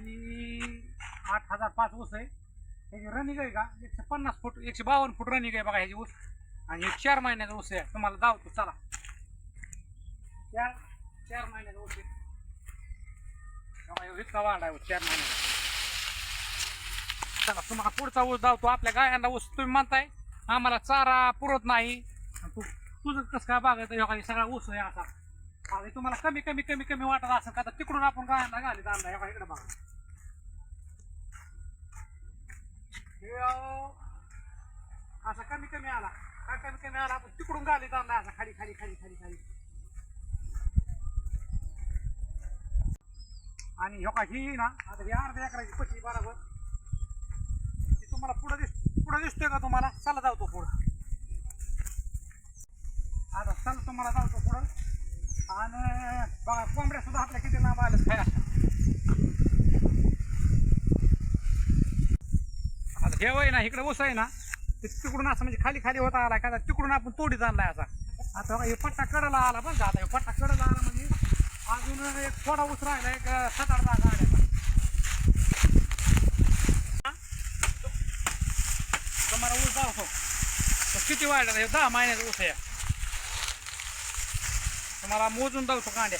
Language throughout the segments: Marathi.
आणि आठ हजार पाच ऊस आहे. ह्याची रनिंग आहे का? एकशे पन्नास फूट एकशे बावन्न फूट रनिंग आहे बघा ह्याची ऊस. आणि एक चार महिन्याचा ऊस आहे. तुम्हाला दावतो चला. चार चार महिन्याचा ऊस आहे. इतका वाढ आहे चार महिन्याचा. चला तुम्हाला पुढचा ऊस धावतो आपल्या गायांना ऊस तुम्ही म्हणताय. आम्हाला चारा पुरत नाही. तू तुझं कसं काय बघायचं एखादी सगळा ऊस आहे असा आता तुम्हाला कमी कमी कमी कमी वाटत असं का? तर तिकडून आपण गायांना घालीत आणला एका इकडे बघा. हे अहो, असा कमी कमी आला. काय कमी कमी आला? आपण तिकडून गाली जाणार असा खाली खाली खाली खाली खाली. आणि ह्यो का ही ना आता ही अर्ध्या एकराची पट्टी बरोबर. ती तुम्हाला पुढे दिस पुढे दिसतोय का तुम्हाला? चला जाऊ तो पुढं. आता चला तुम्हाला जाऊ तो पुढं. आणि बघा कोंबड्या सुद्धा आपल्या किती लांब आलं हे वय ना इकडे ऊस आहे ना ते तिकडून असं म्हणजे खाली खाली होता आला का तिकडून आपण तोडीत आणलाय असा. आता बघा हे पट्टा कडला आला का आता हे पट्टा कडला आला म्हणजे अजून एक थोडा ऊस राहिला एक सात आठ दहा तुम्हाला ऊस दाखव तो किती वाढला? हे दहा महिन्याचा ऊस आहे. तुम्हाला मोजून दाखवतो कांड्या.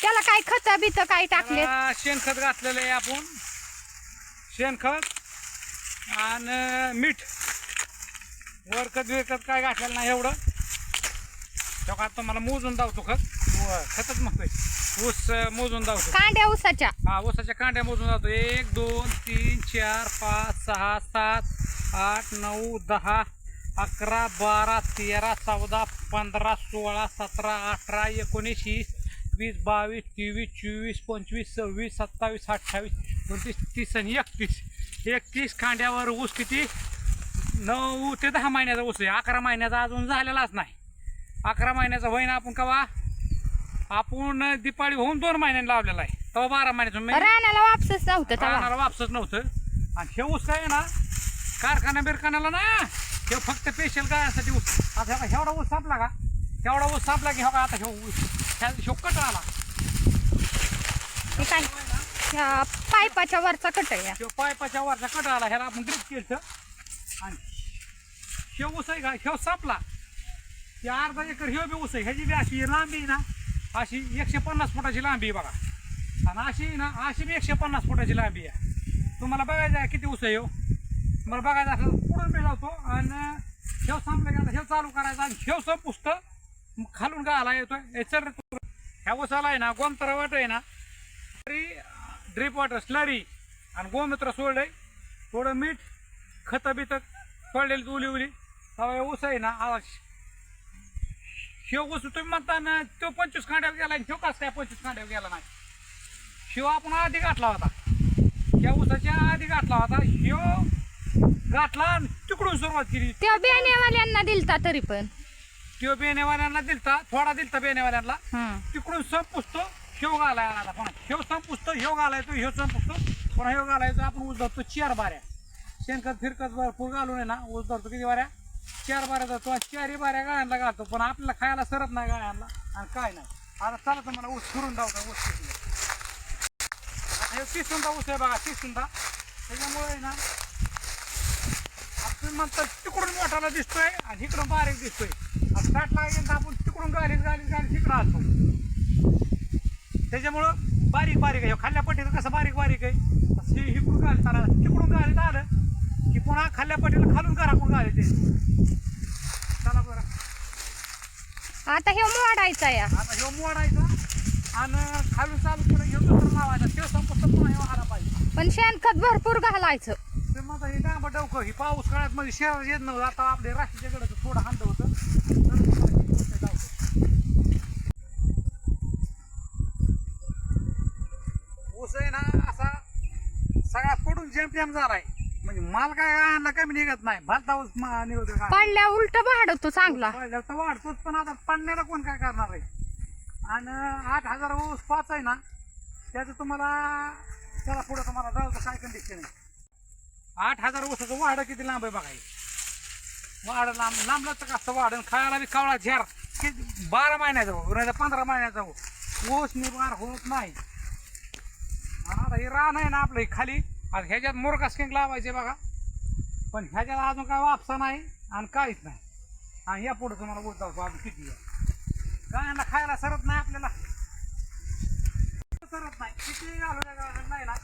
त्याला काय खत बित काय टाकले शेणखत घातलेलं आहे आपण. शेणखत आणि मीठ. वरखत बिरखत काय घातलेलं नाही एवढं. तेव्हा आता तुम्हाला मोजून दावतो खत. व- खतच म्हणतोय. ऊस अं, मोजून दावतो. कांड्या उसाच्या हा ऊसाच्या कांड्या मोजून जातो एक दोन तीन चार पाच सहा सात आठ नऊ दहा अकरा बारा तेरा चौदा पंधरा सोळा सतरा अठरा एकोणीस वीस वीस बावीस तेवीस चोवीस पंचवीस सव्वीस सत्तावीस अठ्ठावीस एकोणतीस तीस आणि एकतीस. एकतीस कांड्यावर ऊस किती? नऊ ते दहा महिन्याचा ऊस आहे. अकरा महिन्याचा अजून झालेलाच नाही. अकरा महिन्याचा होईना आपण कवा? आपण दिपाळी होऊन दोन महिन्यांनी लावलेला आहे. तेव्हा बारा महिन्याचं रानाला वापसच नव्हतं वापसच नव्हतं. आणि हे ऊस काय आहे ना कारखाना बिरखान्याला ना हे फक्त स्पेशल गायासाठी ऊस. आता एवढा ऊस सापला का? एवढा ऊस सापला की हो का आता हे ऊस ह्या ह्यो कट आला. काय? ह्या पायपाच्या वरचा कट आहे ह्यो पायपाच्या वरचा कट आला ह्याला आपण ड्रिप केलं आणि हे ऊस आहे का? ह्यो सापला. ते अर्धा एकर ह्यो बी ऊस आहे. ह्याची बी अशी लांबी आहे ना अशी एकशे पन्नास फुटाची लांबी आहे बघा. आणि अशी ना अशी बी एकशे पन्नास फुटाची लांबी आहे. तुम्हाला बघायचं आहे किती ऊस आहे ह्यो. मला बघायचं असं पुढून मी लावतो. आणि शेव संपलं की आता शेव चालू करायचा आणि शेव संपुसतं खालून गाला येतोय. ह्या उसाला आहे ना गोमतरा वाट आहे ना. तरी ड्रीप वॉटर स्लरी आणि गोमूत्र सोडलंय. थोडं मीठ खतं बितं पडलेली उली उली. तेव्हा हे ऊस आहे ना आ- शेव ऊस तुम्ही म्हणता ना तो पंचवीस कांड्यावर गेला आणि शेव कसं काय पंचवीस कांड्यावर गेला नाही? शिव आपण आधी गाठला होता. त्या ऊसाच्या आधी गाठला होता. शिव गाठला आणि तिकडून सुरुवात केली. त्या बियाण्यावाल्यांना दिलता तरी पण. त्यो बेनेवाल्यांना दिलता थोडा दिलता बेनेवाल्यांना. तिकडून संपुसतो शेव घालाय आला पुन्हा शेव संपुसतो ह्यो घालायचो ह्यो संपुसतो पण ह्यो घालायचो? आपण ऊस धरतो चार बाऱ्या. शेणखत फिरकत भरपूर घालून आहे ना ऊस धरतो किती बाऱ्या? चार बाऱ्या धरतो आणि चारही बाऱ्या गाळ्यांना घालतो. पण आपल्याला खायला सरत नाही गाळ्यांना आणि काय नाही. आता चला तर मला ऊस फिरून धावतो ऊस किती आता हे तीस ऊस आहे बघा तिसुंदा त्याच्यामुळे ना आपण म्हणतो तिकडून मोठाला दिसतोय आणि इकडून बारीक दिसतोय. आता साठ लागेल तर आपण तिकडून गालीत गालीत गालीत तिकडं असतो त्याच्यामुळं बारीक बारीक आहे. खाल्ल्या पट्टीचं कसं बारीक बारीक आहे? तसं हे इकडून गालीत आलं तिकडून गालीत आलं की पुन्हा खाल्ल्या पट्टीला खालून घराकडून ते. चला बरं. आता हे मोडायचा या आता ह्यो मोडायचा आणि खालून चालू पुढे ह्यो दुसरं लावायचा. ते संपत पुन्हा ह्यो आला पाहिजे. पण शेणखत भरपूर घालायचं. ते माझं हे डांबा डवकं ही पाऊस काळात मध्ये शहरात येत नव्हतं. आता आपल्या राशीच्या कडे थोडं हांद होतं. जेम जेम झालाय. म्हणजे माल काय आणला कमी निघत नाही. मा- निघतो काय पडल्या उलट वाढतो चांगला. पडल्यावर तर वाढतोच पण आता पडण्याला कोण काय करणार आहे? आणि आठ हजार ऊस पाच आहे ना त्याचं तुम्हाला चला पुढं तुम्हाला जाऊ काय कंडिशन आहे? आठ हजार ऊसाचं वाढ किती लांब आहे बघा हे. वाढ लांब लांबलं तर कसं वाढ आणि खायला बी कावळा झेर. किती बारा महिन्याचा हो नाही पंधरा महिन्याचा हो ऊस निभार होत नाही. आता हे रान आहे ना आपलं हे खाली. आता ह्याच्यात मोरका स्किंग लावायचे बघा. पण ह्याच्यात अजून काय वापसा नाही आणि काहीच नाही. आणि या पुढे तुम्हाला बोलत अजून किती आहे. गायांना खायला सरत नाही आपल्याला. सरत नाही. किती घालू नाही ना.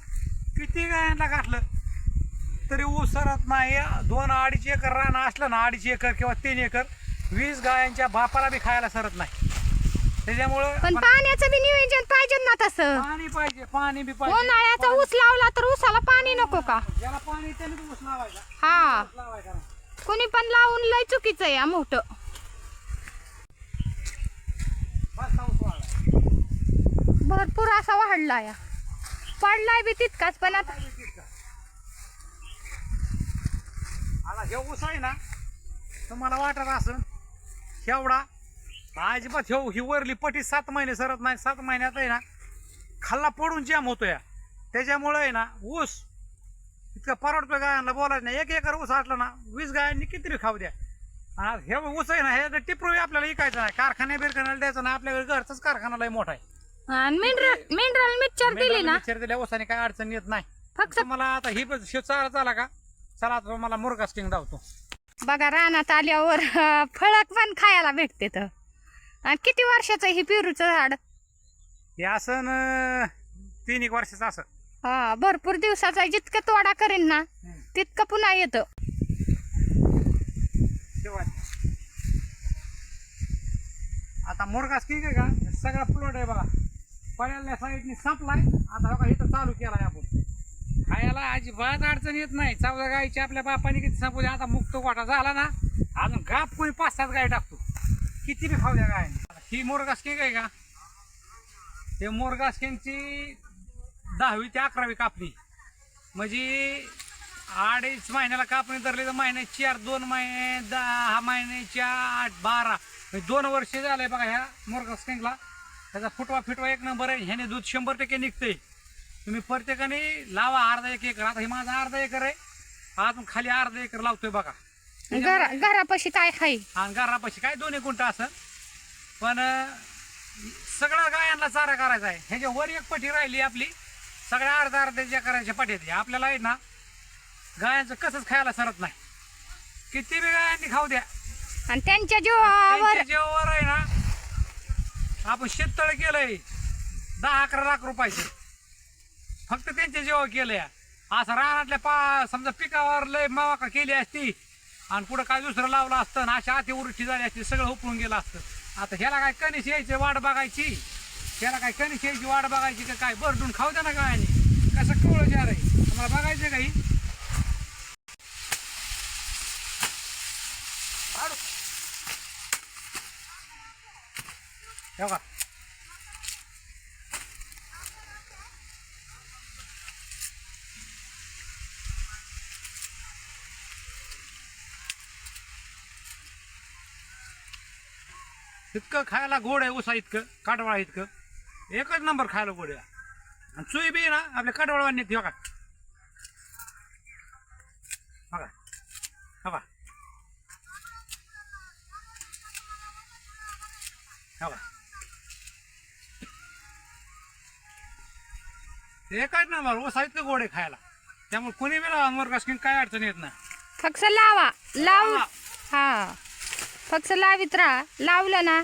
किती गायांना घातलं तरी ऊस सरत नाही. दोन अडीच एकर रान असलं ना अडीच एकर किंवा तीन एकर वीस गायांच्या बापाला बी खायला सरत नाही. त्याच्यामुळं पण पाण्याचं बी नियोजन पाहिजे ना तसं. पाणी पाहिजे पाणी बी पाहिजे. उन्हाळ्याचा ऊस लावला तर ऊसाला पाणी नको का? ज्याला पाणी त्याने ऊस लावायचा. हा. ऊस लावायचा नाही. कोणी पण लावून लय चुकीचं आहे मोठं. बस ऊस वाढला. भरपूर असा वाढला या. पडलाय बी तितकाच पण आता आता हे ऊस आहे ना तुम्हाला वाटत असं एवढा अजिबात हे ही वरली पटी सात महिने सरत नाही. सात महिन्यात आहे ना खाल्ला पडून जॅम होतो या. त्याच्यामुळे आहे ना ऊस इतका परवडतो गायांना बोलायचं नाही. एक एकर ऊस असला ना वीस गायांनी किती बी खाऊ द्या. आणि हे ऊस आहे ना हे टिपरू आपल्याला विकायचं नाही. कारखान्या बिरखान्याला द्यायचं नाही. आपल्याकडे घरचाच कारखाना लय मोठा आहे. मिनरल मिनरल मिक्सचर दिली ना? दिल्या ऊसाने काय अडचण येत नाही. फक्त मला आता ही चारा झाला का? चला आता मला मुरगा स्टिंग धावतो. बघा रानात आल्यावर फळक पण खायला भेटते तर. आणि किती वर्षाचं हे पेरूचं झाड? हे असं न तीन एक वर्षाचं असं. हा भरपूर दिवसाचा आहे. जितकं तोडा करेन ना तितकं पुन्हा येतं. आता मुरगा स्टिंग आहे का? सगळा प्लॉट आहे बघा. पहिल्या साईडने संपलाय. आता बघा इथं चालू केलाय आपण. खायला अजिबात अडचण येत नाही. चौदा गायची आपल्या बापाने किती संपू द्या आता मुक्त गोठा झाला ना अजून गाप कोणी पाच सात गाय टाकतो. किती बी खाऊ द्या काय. ही मोरगा आहे का? ते मोरगास्किंगची दहावी ते अकरावी कापणी. म्हणजे अडीच महिन्याला कापणी धरली तर महिन्यात चार दोन महिने दहा महिन्याच्या आठ बारा. म्हणजे दोन वर्ष झालंय बघा ह्या मोरगास्किंगला त्याचा फुटवा फिटवा एक नंबर आहे. ह्याने दूध शंभर टक्के निघते तुम्ही प्रत्येकाने लावा अर्धा एक एकर. आता हे माझा अर्धा एकर आहे. अजून खाली अर्धा एकर लावतोय बघा. घरा घरापाशी काय खाई आणि घरापाशी काय दोन्ही गुंठ असं. पण अं, सगळं गायांना चारा करायचा आहे. ह्याच्या वर एक पटी राहिली आपली सगळ्या अर्धा अर्ध्याच्या करायच्या पटीत आपल्याला आहे ना गायांचं कसंच खायला सरत नाही. किती बी गायांनी खाऊ द्या. आणि त्यांच्या जीवावर जेवावर आहे ना आपण शेततळ केलंय दहा अकरा लाख रुपयाचे. फक्त त्यांच्या जेव्हा केलंय असं रानातल्या पा समजा पिकावर लय मावाका केली असती आणि पुढं काय दुसरं लावलं असतं ना अशा अतिवृष्टी झाली असती सगळं उपळून गेलं असतं. आता ह्याला काय कणीस यायची वाट बघायची? ह्याला काय कणीस यायची वाट बघायची का काय? बरडून खाऊ द्या ना काय कसं कवळ जार आहे तुम्हाला बघायचं काही हे? बघा इतकं खायला गोड आहे उसा इतकं काटवाळा इतकं. एकच नंबर खायला गोड आहे. आणि चुई बी ना आपल्या काटवाळवांनी ती बघा बघा बघा बघा एकच नंबर उसा इतकं गोड आहे खायला. त्यामुळे कोणी बी लावा मोर स्किन काय अडचण येत नाही. फक्त लाव लावा. हा. फक्त लावीत राहा. लावलं ना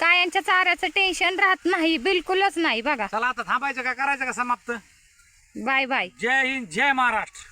गायांच्या चाऱ्याचं टेन्शन राहत नाही बिलकुलच नाही बघा. चला आता थांबायचं का करायचं का समाप्त? Bye bye. जय हिंद जय महाराष्ट्र.